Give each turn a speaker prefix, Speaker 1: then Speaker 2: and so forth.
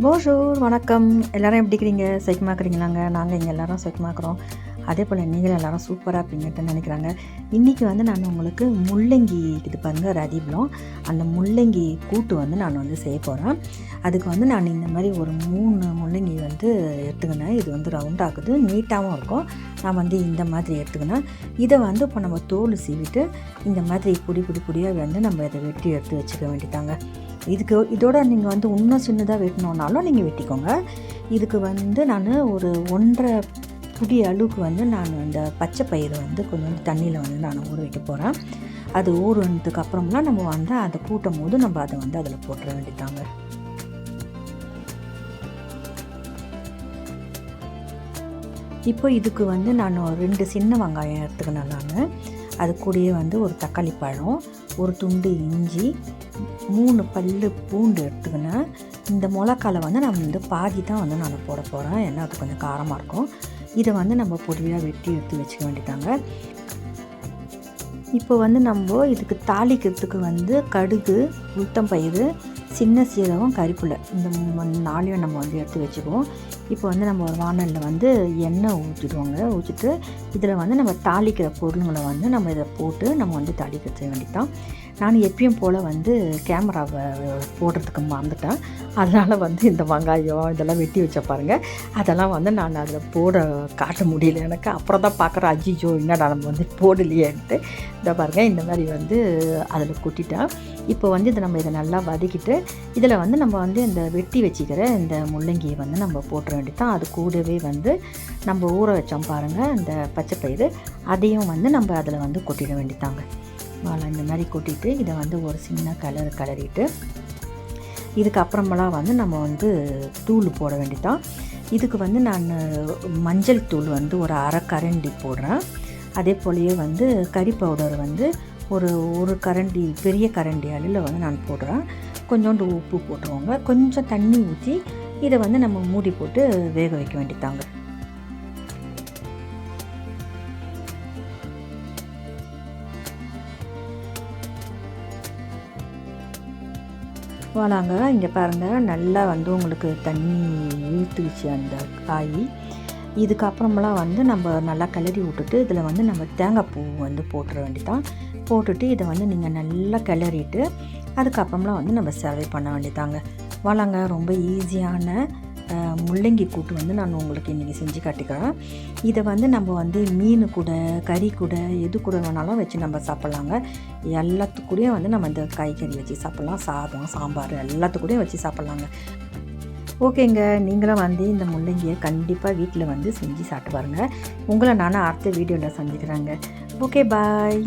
Speaker 1: போஷூர் வணக்கம். எல்லாரும் எப்படி இருக்கிறீங்க? சைக்கமாக்குறீங்களாங்க நாங்கள் இங்கே எல்லாரும் சைக்கமாக்குறோம் அதே போல் நீங்களும் எல்லாரும் சூப்பராக இருப்பீங்கன்னு நினைக்கிறாங்க. இன்றைக்கி வந்து நான் உங்களுக்கு முள்ளங்கி இது பாருங்கள் ரதிபலம் அந்த முள்ளங்கி கூட்டு வந்து நான் வந்து செய்ய போகிறேன் அதுக்கு வந்து நான் இந்த மாதிரி ஒரு மூணு முள்ளங்கி வந்து எடுத்துக்கினேன். இது வந்து ரவுண்ட் ஆகுது நீட்டாகவும் இருக்கும். நான் வந்து இந்த மாதிரி எடுத்துக்கினேன். இதை வந்து இப்போ நம்ம தோல் சீவிட்டு இந்த மாதிரி பொடி பொடி பொடியாக வந்து நம்ம இதை வெட்டி எடுத்து வச்சுக்க வேண்டியதாங்க. இதுக்கு இதோட நீங்கள் வந்து இன்னும் சின்னதாக வெட்டணுன்னாலும் நீங்கள் வெட்டிக்கோங்க. இதுக்கு வந்து நான் ஒரு ஒன்றரை புடி அளவுக்கு வந்து நான் அந்த பச்சை பயிறு வந்து கொஞ்சம் தண்ணியில் வந்து நான் ஊற வைக்க போகிறேன் அது ஊறுனதுக்கு அப்புறம்லாம் நம்ம வந்து அதை கூட்டும் போது நம்ம அதை வந்து அதில் போட்டுற வேண்டியதாங்க இப்போ இதுக்கு வந்து நான் ரெண்டு சின்ன வெங்காயம் எடுத்துக்கினேன் நான். அது கூடயே வந்து ஒரு தக்காளி பழம் ஒரு துண்டு இஞ்சி மூணு பல் பூண்டு எடுத்துக்கினேன் இந்த மிளகால வந்து நான் வந்து பாதி தான் வந்து நான் போட போகிறேன் ஏன்னா அது கொஞ்சம் காரமாக இருக்கும். இதை வந்து நம்ம பொடியாக வெட்டி எடுத்து வச்சுக்க வேண்டியதாங்க. இப்போ வந்து நம்ம இதுக்கு தாளிக்கிறதுக்கு வந்து கடுகு உளுத்தம் பயிறு சின்ன சீரகம் கறிப்புலை இந்த நாளையும் நம்ம வந்து எடுத்து வச்சுக்குவோம். இப்போ வந்து நம்ம ஒரு வானலில் வந்து எண்ணெய் ஊற்றிடுவோங்க ஊற்றிட்டு இதில் வந்து நம்ம தாளிக்கிற பொருளுங்களை வந்து நம்ம இதை போட்டு நம்ம வந்து தாளிக்க வேண்டியதான் நான் எப்பயும் போல் வந்து கேமராவை போடுறதுக்கு மறந்துட்டேன். அதனால் வந்து இந்த வெங்காயம் இதெல்லாம் வெட்டி வச்ச பாருங்கள் அதெல்லாம் வந்து நான் அதில் போட காட்ட முடியல எனக்கு. அப்புறம் தான் பார்க்குறேன் அஜிஜோ என்னடா நம்ம வந்து போடலையேன்ட்டு. இதை பாருங்கள் இந்த மாதிரி வந்து அதில் கொட்டிட்டேன். இப்போ வந்து இதை நம்ம இதை நல்லா வதக்கிட்டு இதில் வந்து நம்ம வந்து இந்த வெட்டி வச்சுக்கிற இந்த முள்ளங்கியை வந்து நம்ம போட்டுற வேண்டியதான் அது கூடவே வந்து நம்ம ஊற வச்சோம் பாருங்கள் அந்த பச்சை பயிறு. அதையும் வந்து நம்ம அதில் வந்து கொட்டிட வேண்டித்தாங்க. வாழை இந்த மாதிரி கொட்டிட்டு இதை வந்து ஒரு சின்ன கலர் கலரிட்டு இதுக்கப்புறமெல்லாம் வந்து நம்ம வந்து தூள் போட வேண்டியதான் இதுக்கு வந்து நான் மஞ்சள் தூள் வந்து ஒரு அரை கரண்டி போடுறேன். அதே போலயே வந்து கறி பவுடர் வந்து ஒரு ஒரு கரண்டி பெரிய கரண்டி அளவில் வந்து நான் போடுறேன். கொஞ்சோண்டு உப்பு போட்டுருவோங்க கொஞ்சம் தண்ணி ஊற்றி இதை வந்து நம்ம மூடி போட்டு வேக வைக்க வேண்டியதாங்க வாழாங்க இங்கே பாருங்கள் நல்லா வந்து உங்களுக்கு தண்ணி இழுத்துக்குச்சு அந்த காய். இதுக்கப்புறமெல்லாம் வந்து நம்ம நல்லா கிளறி விட்டுட்டு இதில் வந்து நம்ம தேங்காய் பூ வந்து போட்டுற வேண்டியதான் போட்டுட்டு இதை வந்து நீங்கள் நல்லா கிளறிட்டு அதுக்கப்புறமெல்லாம் வந்து நம்ம சர்வை பண்ண வேண்டியதாங்க வாழாங்க ரொம்ப ஈஸியான முள்ளங்கி கூட்டு வந்து நான் உங்களுக்கு இன்றைக்கி செஞ்சு காட்டிக்கிறேன். இதை வந்து நம்ம வந்து மீன் கூட கறி கூட எது கூட வேணாலும் வச்சு நம்ம சாப்பிட்லாங்க. எல்லாத்துக்கூடயும் வந்து நம்ம இந்த காய்கறி வச்சு சாப்பிட்லாம். சாதம் சாம்பார் எல்லாத்துக்கூடயும் வச்சு சாப்பிட்லாங்க. ஓகேங்க நீங்களும் வந்து இந்த முள்ளங்கியை கண்டிப்பாக வீட்டில் வந்து செஞ்சு சாப்பிட்டு பாருங்கள் உங்களை நானும் அடுத்த வீடியோவில் சந்திக்கிறேங்க. Okay bye.